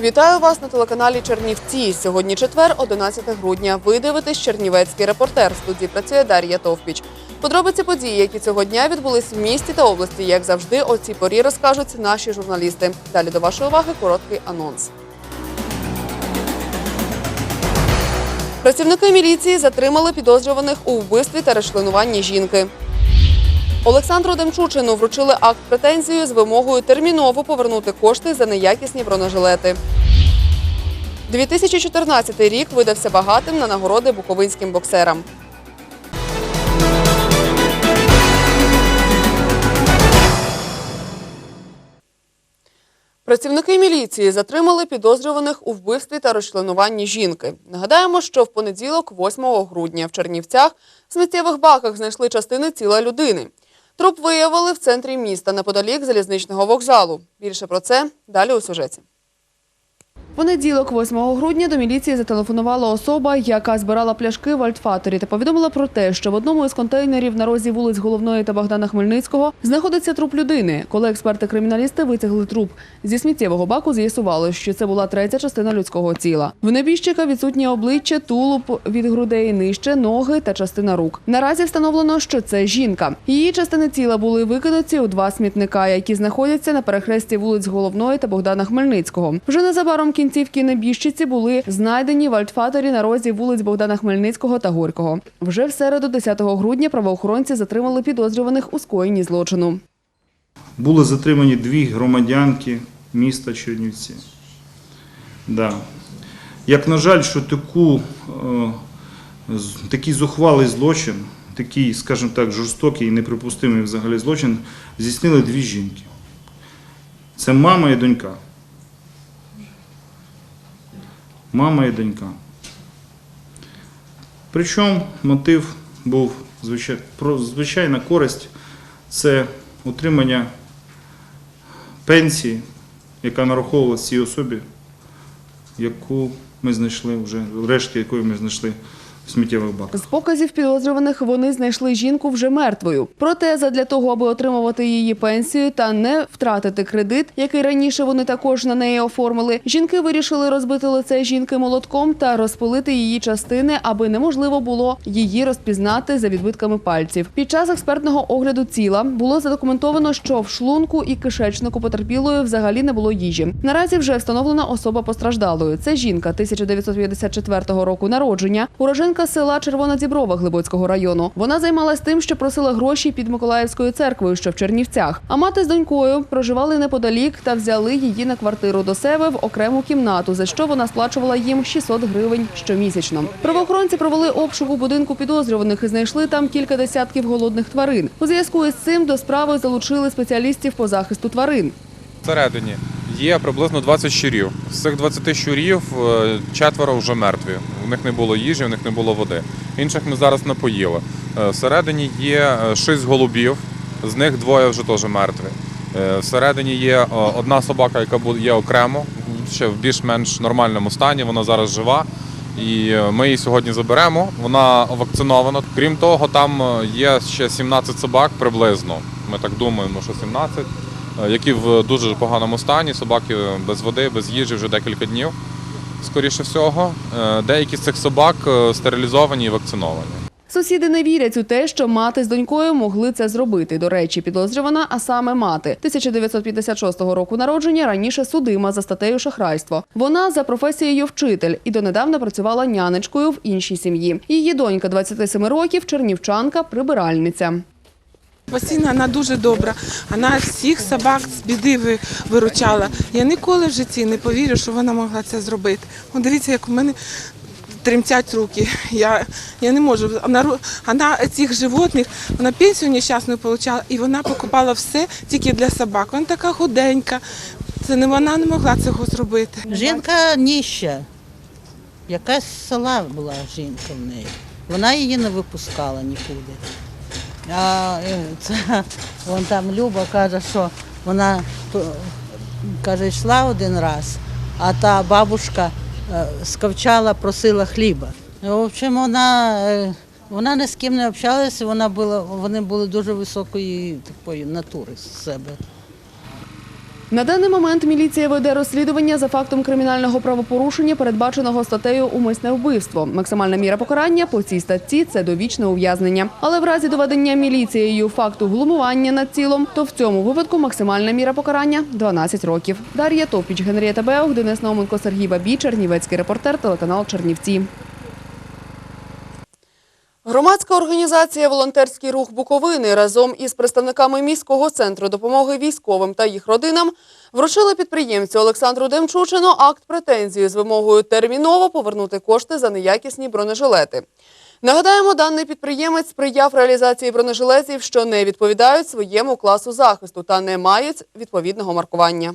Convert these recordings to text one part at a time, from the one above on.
Вітаю вас на телеканалі Чернівці. Сьогодні четвер, 11 грудня. Ви дивитесь Чернівецький репортер. В студії працює Дар'я Товпіч. Подробиці події, які цього дня відбулись в місті та області, як завжди, о цій порі розкажуть наші журналісти. Далі до вашої уваги короткий анонс. Працівники міліції затримали підозрюваних у вбивстві та розчленуванні жінки. Олександру Демчучину вручили акт претензію з вимогою терміново повернути кошти за неякісні бронежилети. 2014 рік видався багатим на нагороди буковинським боксерам. Працівники міліції затримали підозрюваних у вбивстві та розчленуванні жінки. Нагадаємо, що в понеділок, 8 грудня, в Чернівцях в сміттєвих баках знайшли частини тіла людини. Труп виявили в центрі міста неподалік залізничного вокзалу. Більше про це далі у сюжеті. Понеділок, 8 грудня, до міліції зателефонувала особа, яка збирала пляшки в Альтфаторі та повідомила про те, що в одному із контейнерів на розі вулиць Головної та Богдана Хмельницького знаходиться труп людини. Коли експерти-криміналісти витягли труп зі сміттєвого баку, з'ясували, що це була третя частина людського тіла. В небіжчика відсутнє обличчя, тулуб від грудей нижче, ноги та частина рук. Наразі встановлено, що це жінка. Її частини тіла були викинуті у два смітника, які знаходяться на перехресті вулиць Головної та Богдана Хмельницького. Вже незабаром кінцівки небіжчиці були знайдені в Альтфаторі на розі вулиць Богдана Хмельницького та Горького. Вже в середу, 10 грудня, правоохоронці затримали підозрюваних у скоєнні злочину. Були затримані дві громадянки міста Чернівці. Да. Як на жаль, що таку, е, такий зухвалий злочин, такий, скажімо так, жорстокий і неприпустимий взагалі злочин, здійснили дві жінки. Це мама і донька. Мама і донька. Причому мотив був звичайна користь це отримання пенсії, яка нараховувалася цій особі, яку ми знайшли вже, решті якої ми знайшли сміттєвих баках. З показів підозрюваних вони знайшли жінку вже мертвою. Проте, задля того, аби отримувати її пенсію та не втратити кредит, який раніше вони також на неї оформили, жінки вирішили розбити лице жінки молотком та розпилити її частини, аби неможливо було її розпізнати за відбитками пальців. Під час експертного огляду тіла було задокументовано, що в шлунку і кишечнику потерпілої взагалі не було їжі. Наразі вже встановлена особа постраждалою. Це жінка 1954 року народження, уроженка села Червона Діброва Глибоцького району. Вона займалась тим, що просила гроші під Миколаївською церквою, що в Чернівцях. А мати з донькою проживали неподалік та взяли її на квартиру до себе в окрему кімнату, за що вона сплачувала їм 600 гривень щомісячно. Правоохоронці провели обшук у будинку підозрюваних і знайшли там кілька десятків голодних тварин. У зв'язку із цим до справи залучили спеціалістів по захисту тварин. Всередині є приблизно 20 щурів. З цих 20 щурів е, четверо вже мертві. У них не було їжі, у них не було води. Інших ми зараз напоїли. Е, Всередині є 6 голубів, з них двоє вже теж мертві. Е, Всередині є е, одна собака, яка є окремо, ще в більш-менш нормальному стані. Вона зараз жива. І е, ми її сьогодні заберемо. Вона вакцинована. Крім того, там е, є ще 17 собак приблизно. Ми так думаємо, що 17 е, які в дуже поганому стані, собаки без води, без їжі вже декілька днів, скоріше всього. Е, Деякі з цих собак е, стерилізовані і вакциновані. Сусіди не вірять у те, що мати з донькою могли це зробити. До речі, підозрювана, а саме мати 1956 року народження раніше судима за статтею шахрайство. Вона за професією вчитель і донедавна працювала нянечкою в іншій сім'ї. Її донька 27 років, чернівчанка, прибиральниця. Постійно вона дуже добра. Вона всіх собак з біди виручала. Я ніколи в житті не повірю, що вона могла це зробити. От дивіться, як у мене тремтять руки. Я, я не можу. Вона, вона цих животних, вона пенсію нещасну отримала, і вона покупала все тільки для собак. Вона така худенька. Це не вона не могла цього зробити. Жінка ніща. Якась села була жінка в неї. Вона її не випускала нікуди. А е, це, вон там Люба каже, що вона каже, йшла один раз, а та бабушка е, скавчала, просила хліба. В общем, вона, е, вона ні з ким не общалася, вона була, вони були дуже високої такої натури з себе. На даний момент міліція веде розслідування за фактом кримінального правопорушення, передбаченого статтею Умисне вбивство. Максимальна міра покарання по цій статті це довічне ув'язнення. Але в разі доведення міліцією факту глумування над тілом, то в цьому випадку максимальна міра покарання 12 років. Дар'я Топіч, Генрієта Беух, Денис Науменко, Сергій Бабій, Чернівецький репортер, телеканал Чернівці. Громадська організація Волонтерський рух Буковини разом із представниками міського центру допомоги військовим та їх родинам вручили підприємцю Олександру Демчучину акт претензії з вимогою терміново повернути кошти за неякісні бронежилети. Нагадаємо, даний підприємець сприяв реалізації бронежилетів, що не відповідають своєму класу захисту та не мають відповідного маркування.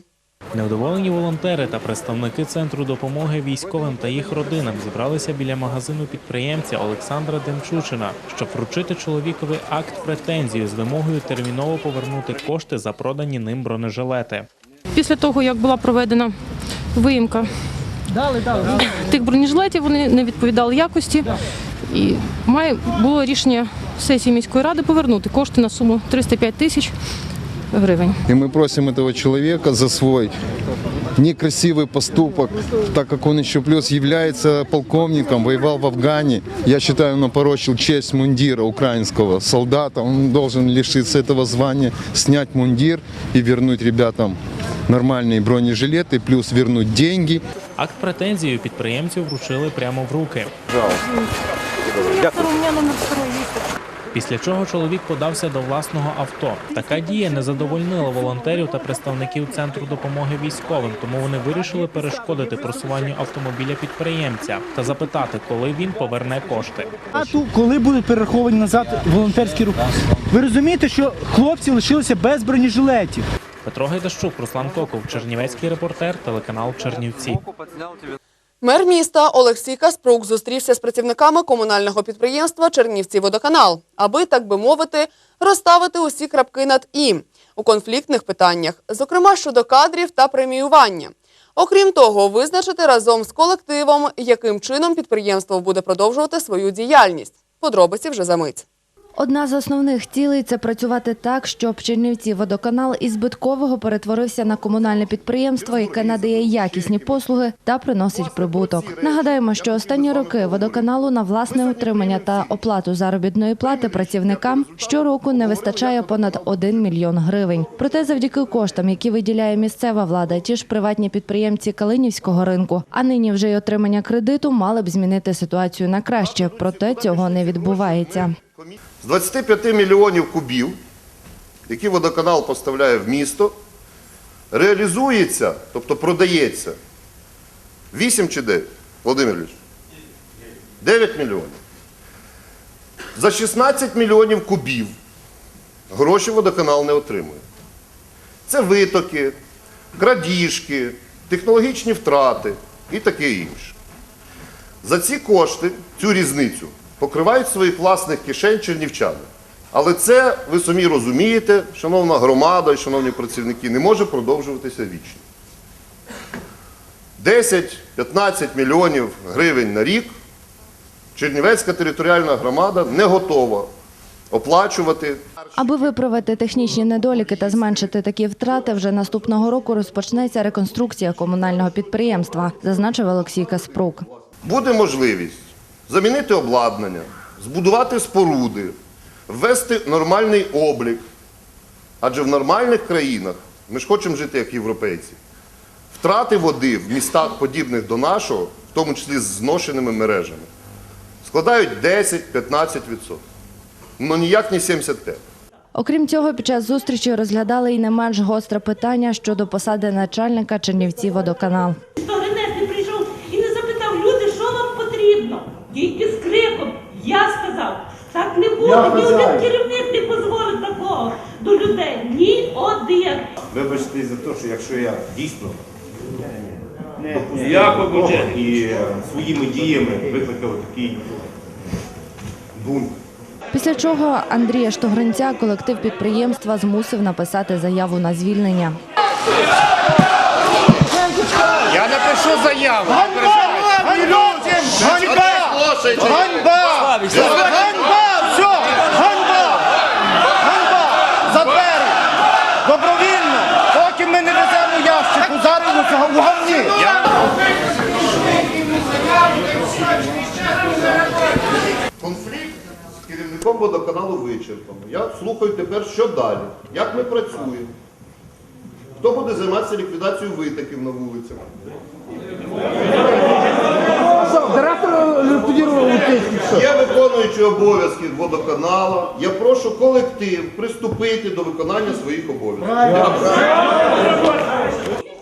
Невдоволені волонтери та представники центру допомоги військовим та їх родинам зібралися біля магазину підприємця Олександра Демчучина, щоб вручити чоловікові акт претензії з вимогою терміново повернути кошти за продані ним бронежилети. Після того, як була проведена виїмка тих бронежилетів, вони не відповідали якості. І має було рішення сесії міської ради повернути кошти на суму 305 тисяч гривень. И мы просим этого человека за свой некрасивый поступок, так как он еще плюс является полковником, воевал в Афгане. Я считаю, он опорочил честь мундира украинского солдата. Он должен лишиться этого звания, снять мундир и вернуть ребятам нормальные бронежилеты, плюс вернуть деньги. Акт претензії підприємцю вручили прямо в руки. Після чого чоловік подався до власного авто. Така дія не задовольнила волонтерів та представників центру допомоги військовим, тому вони вирішили перешкодити просуванню автомобіля підприємця та запитати, коли він поверне кошти. А ту, коли будуть перераховані назад волонтерські рухи? Ви розумієте, що хлопці лишилися без бронежилетів? Петро Гайдащук, Руслан Коков, Чернівецький репортер, телеканал Чернівці. Мер міста Олексій Каспрук зустрівся з працівниками комунального підприємства Чернівці Водоканал, аби, так би мовити, розставити усі крапки над і у конфліктних питаннях, зокрема щодо кадрів та преміювання. Окрім того, визначити разом з колективом, яким чином підприємство буде продовжувати свою діяльність. Подробиці вже за мить. Одна з основних цілей це працювати так, щоб Чернівці водоканал із збиткового перетворився на комунальне підприємство, яке надає якісні послуги та приносить прибуток. Нагадаємо, що останні роки водоканалу на власне утримання та оплату заробітної плати працівникам щороку не вистачає понад 1 мільйон гривень. Проте, завдяки коштам, які виділяє місцева влада, ті ж приватні підприємці Калинівського ринку, а нині вже й отримання кредиту мали б змінити ситуацію на краще. Проте цього не відбувається. З 25 мільйонів кубів, які водоканал поставляє в місто, реалізується, тобто продається 8 чи 9, Володимир Ильич? 9 мільйонів. За 16 мільйонів кубів гроші водоканал не отримує. Це витоки, крадіжки, технологічні втрати і таке інше. За ці кошти, цю різницю, покривають своїх власних кишень чернівчани. Але це, ви самі розумієте, шановна громада і шановні працівники, не може продовжуватися вічно. 10-15 мільйонів гривень на рік Чернівецька територіальна громада не готова оплачувати. Аби виправити технічні недоліки та зменшити такі втрати, вже наступного року розпочнеться реконструкція комунального підприємства, зазначив Олексій Каспрук. Буде можливість замінити обладнання, збудувати споруди, ввести нормальний облік. Адже в нормальних країнах, ми ж хочемо жити як європейці, втрати води в містах, подібних до нашого, в тому числі з зношеними мережами, складають 10-15%. Ну ніяк не 75%. Окрім цього, під час зустрічі розглядали і не менш гостре питання щодо посади начальника Чернівці водоканал. Сторінець не прийшов і не запитав люди, що вам потрібно. Тільки з криком. Я сказав, так не буде. Ні один керівник не дозволить такого до людей. Ні один. Вибачте за те, що якщо я дійсно допустив і е, своїми діями викликав такий бунт. Після чого Андрія Штогринця колектив підприємства змусив написати заяву на звільнення. Я напишу заяву. Ганьба! Ганьба! грошей. Ганьба! Ганьба! Все! Ганьба! Ганьба! Забери! Добровільно! Поки ми не веземо ящику, зараз у гавні! Конфлікт з керівником водоканалу вичерпано. Я слухаю тепер, що далі, як ми працюємо. Хто буде займатися ліквідацією витоків на вулицях? Є виконуючий обов'язки водоканалу. Я прошу колектив приступити до виконання своїх обов'язків.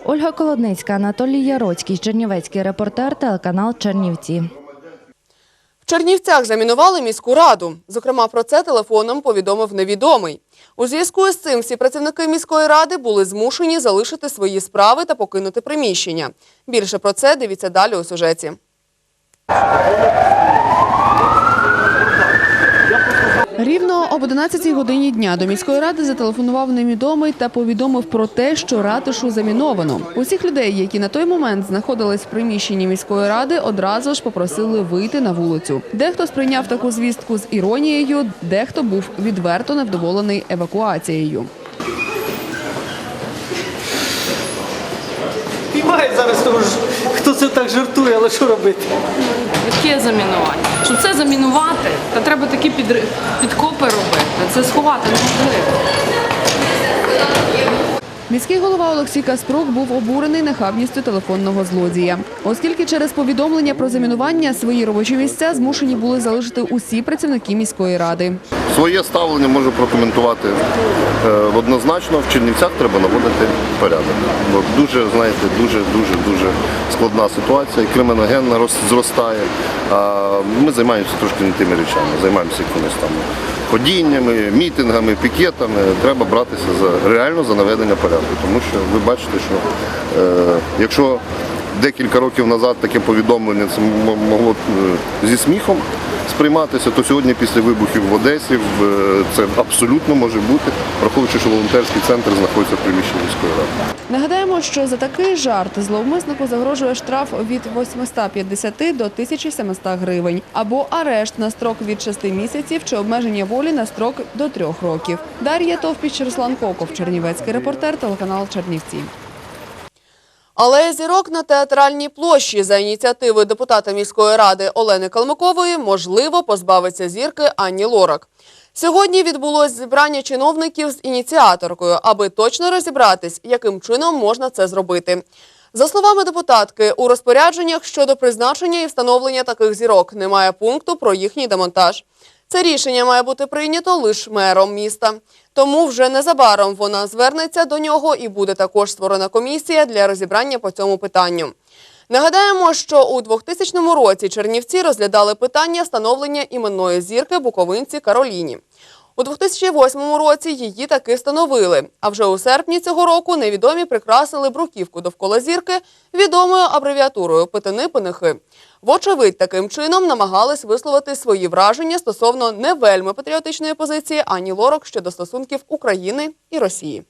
Ольга Колодницька, Анатолій Яроцький, Чернівецький репортер, телеканал Чернівці. В Чернівцях замінували міську раду. Зокрема, про це телефоном повідомив невідомий. У зв'язку з цим всі працівники міської ради були змушені залишити свої справи та покинути приміщення. Більше про це дивіться далі у сюжеті. Рівно об 11 годині дня до міської ради зателефонував невідомий та повідомив про те, що ратушу заміновано. Усіх людей, які на той момент знаходились в приміщенні міської ради, одразу ж попросили вийти на вулицю. Дехто сприйняв таку звістку з іронією, дехто був відверто невдоволений евакуацією. Піймають зараз тому що хто це так жартує, але що робити? Яке замінування? Щоб це замінувати, то треба такі підкопи робити. Це сховати неможливо. Міський голова Олексій Каспрук був обурений нахабністю телефонного злодія, оскільки через повідомлення про замінування свої робочі місця змушені були залишити усі працівники міської ради. Своє ставлення можу прокоментувати е, однозначно. В Чернівцях треба наводити порядок. Бо дуже, знаєте, дуже, дуже, дуже складна ситуація. Криміногенна зростає. Ми займаємося трошки не тими речами. Займаємося якимись там ходіннями, мітингами, пікетами. Треба братися за реально за наведення порядку. Тому що ви бачите, що е, якщо декілька років назад таке повідомлення це могло е, зі сміхом сприйматися, то сьогодні після вибухів в Одесі е, це абсолютно може бути, враховуючи, що волонтерський центр знаходиться в приміщенні міської ради. Нагадаємо, що за такий жарт зловмиснику загрожує штраф від 850 до 1700 гривень або арешт на строк від 6 місяців чи обмеження волі на строк до 3 років. Дар'я Товпіч, Руслан Коков, Чернівецький репортер, телеканал Чернівці. Але зірок на театральній площі за ініціативи депутата міської ради Олени Калмикової можливо позбавиться зірки Анні Лорак. Сьогодні відбулось зібрання чиновників з ініціаторкою, аби точно розібратись, яким чином можна це зробити. За словами депутатки, у розпорядженнях щодо призначення і встановлення таких зірок немає пункту про їхній демонтаж. Це рішення має бути прийнято лише мером міста. Тому вже незабаром вона звернеться до нього і буде також створена комісія для розібрання по цьому питанню. Нагадаємо, що у 2000 році Чернівці розглядали питання встановлення іменної зірки буковинці Кароліні. У 2008 році її таки встановили. А вже у серпні цього року невідомі прикрасили бруківку довкола зірки відомою абревіатурою Питини Пенихи. Вочевидь, таким чином намагались висловити свої враження стосовно не вельми патріотичної позиції Ані Лорак щодо стосунків України і Росії.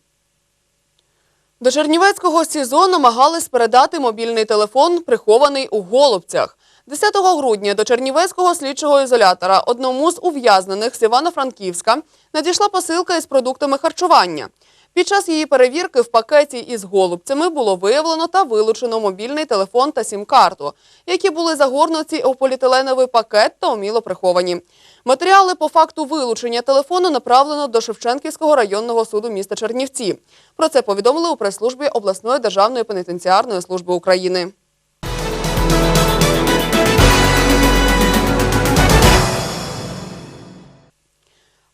До Чернівецького СІЗО намагались передати мобільний телефон, прихований у Голубцях. 10 грудня до Чернівецького слідчого ізолятора одному з ув'язнених з Івано-Франківська надійшла посилка із продуктами харчування. Під час її перевірки в пакеті із голубцями було виявлено та вилучено мобільний телефон та сім-карту, які були загорнуті у поліетиленовий пакет та уміло приховані. Матеріали по факту вилучення телефону направлено до Шевченківського районного суду міста Чернівці. Про це повідомили у прес-службі обласної державної пенітенціарної служби України.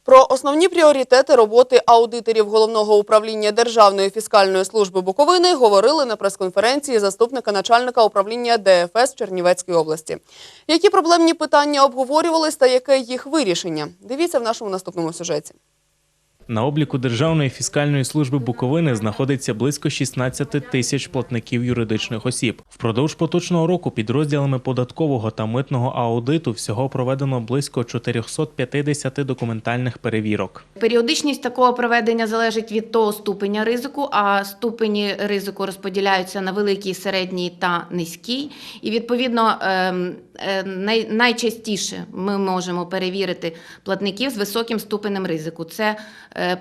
Про основні пріоритети роботи аудиторів головного управління Державної фіскальної служби Буковини говорили на прес-конференції заступника начальника управління ДФС Чернівецької області. Які проблемні питання обговорювались та яке їх вирішення? Дивіться в нашому наступному сюжеті. На обліку Державної фіскальної служби Буковини знаходиться близько 16 тисяч платників юридичних осіб. Впродовж поточного року підрозділами податкового та митного аудиту всього проведено близько 450 документальних перевірок. Періодичність такого проведення залежить від того ступеня ризику, а ступені ризику розподіляються на великий, середній та низький. І відповідно ем, е, най- найчастіше ми можемо перевірити платників з високим ступенем ризику. Це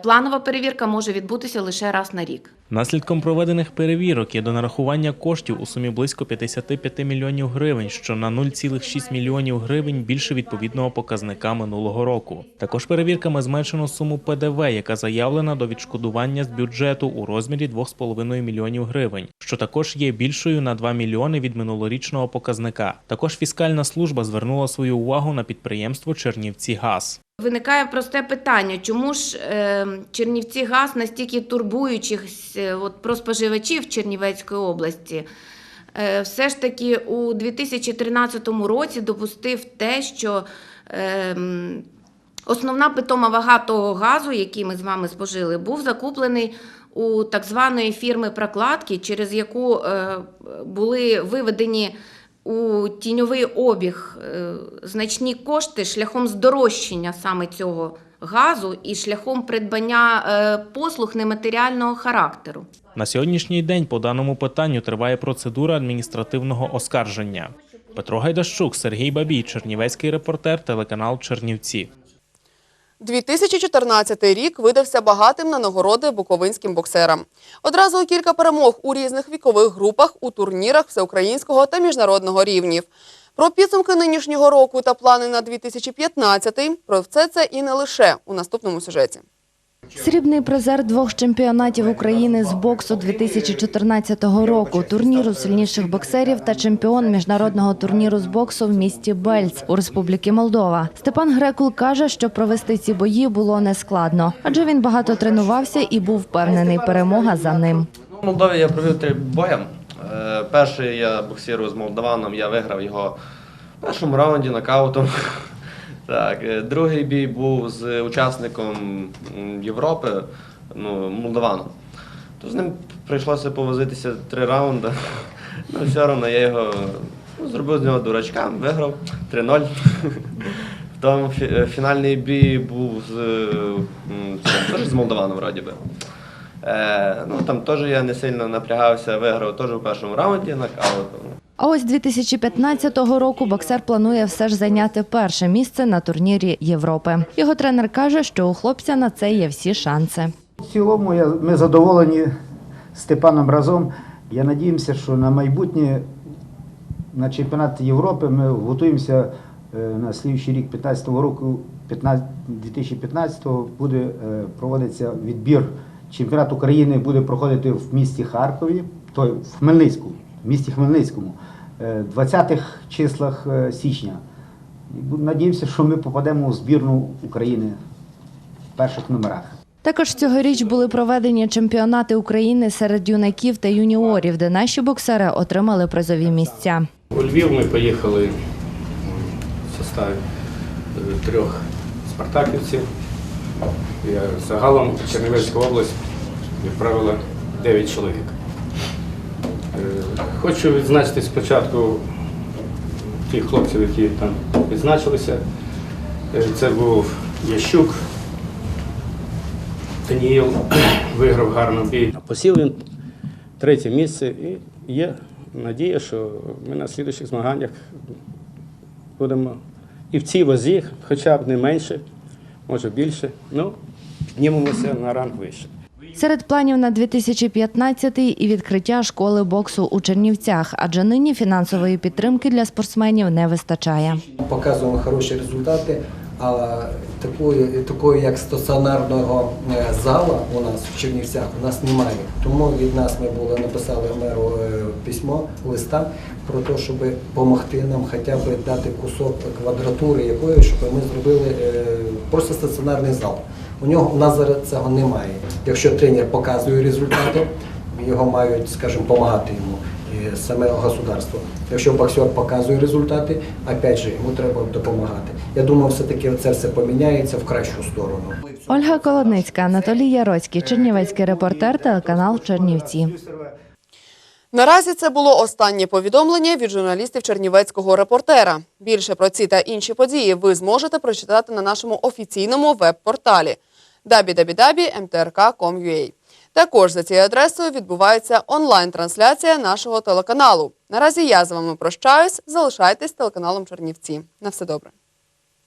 Планова перевірка може відбутися лише раз на рік. Наслідком проведених перевірок є до нарахування коштів у сумі близько 55 мільйонів гривень, що на 0,6 мільйонів гривень більше відповідного показника минулого року. Також перевірками зменшено суму ПДВ, яка заявлена до відшкодування з бюджету у розмірі 2,5 мільйонів гривень, що також є більшою на 2 мільйони від минулорічного показника. Також фіскальна служба звернула свою увагу на підприємство Чернівці Газ. Виникає просте питання, чому ж е, Чернівці газ настільки турбуючих е, от, про споживачів Чернівецької області, е, все ж таки у 2013 році допустив те, що основна питома вага того газу, який ми з вами спожили, був закуплений у так званої фірми прокладки, через яку були виведені у тіньовий обіг е, значні кошти шляхом здорожчання саме цього газу і шляхом придбання е, послуг нематеріального характеру. На сьогоднішній день по даному питанню триває процедура адміністративного оскарження. Петро Гайдащук, Сергій Бабій, Чернівецький репортер, телеканал Чернівці. 2014 рік видався багатим на нагороди буковинським боксерам. Одразу кілька перемог у різних вікових групах у турнірах всеукраїнського та міжнародного рівнів. Про підсумки нинішнього року та плани на 2015 – про все це і не лише у наступному сюжеті. Срібний призер двох чемпіонатів України з боксу 2014 року, турніру сильніших боксерів та чемпіон міжнародного турніру з боксу в місті Бельц у Республіки Молдова. Степан Грекул каже, що провести ці бої було нескладно, адже він багато тренувався і був впевнений, перемога за ним. В Молдові я провів три бої. Е, Перший я боксирую з молдаваном, я виграв його в першому раунді нокаутом. Так, е, другий бій був з учасником Європи, ну, молдаваном. То з ним прийшлося повозитися три раунди. Ну, все одно я його ну, зробив з нього дурачка, виграв 3-0. Потім фі- е, фінальний бій був з, теж з молдаваном, вроді би. Е, ну, там теж я не сильно напрягався, виграв теж у першому раунді нокаутом. А ось 2015 року боксер планує все ж зайняти перше місце на турнірі Європи. Його тренер каже, що у хлопця на це є всі шанси. В цілому ми задоволені Степаном разом. Я надіємося, що на майбутнє на чемпіонат Європи ми готуємося е, на слідчий рік 15 року, 15, 2015 буде е, проводиться відбір. Чемпіонат України буде проходити в місті Харкові, той в Хмельницьку, в місті Хмельницькому, е, 20-х числах е, січня. Надіємося, що ми попадемо у збірну України в перших номерах. Також цьогоріч були проведені чемпіонати України серед юнаків та юніорів, де наші боксери отримали призові місця. У Львів ми поїхали в составі е, трьох спартаківців. Загалом Чернівецька область відправила 9 чоловік. Е, Хочу відзначити спочатку тих хлопців, які там відзначилися. Е, Це був Ящук, Даніїл, виграв гарно бій. Посів він третє місце і є надія, що ми на слідуючих змаганнях будемо і в цій вазі, хоча б не менше, може більше, ну, піднімемося на ранг вище. Серед планів на 2015 і відкриття школи боксу у Чернівцях, адже нині фінансової підтримки для спортсменів не вистачає. Показуємо хороші результати, а такої, такої як стаціонарного е, зала у нас в Чернівцях у нас немає. Тому від нас ми були написали меру е, письмо, листа про те, щоб допомогти нам хоча б дати кусок квадратури якої, щоб ми зробили е, просто стаціонарний зал. У нього у нас зараз цього немає. Якщо тренер показує результати, його мають, скажімо, допомагати йому і саме государство. Якщо боксер показує результати, опять же, йому треба допомагати. Я думаю, все-таки це все поміняється в кращу сторону. Ольга Колодницька, Анатолій Яроцький, Чернівецький репортер, телеканал Чернівці. Наразі це було останнє повідомлення від журналістів Чернівецького репортера. Більше про ці та інші події ви зможете прочитати на нашому офіційному веб-порталі www.mtrk.com.ua. Також за цією адресою відбувається онлайн-трансляція нашого телеканалу. Наразі я з вами прощаюсь. Залишайтесь телеканалом Чернівці. На все добре.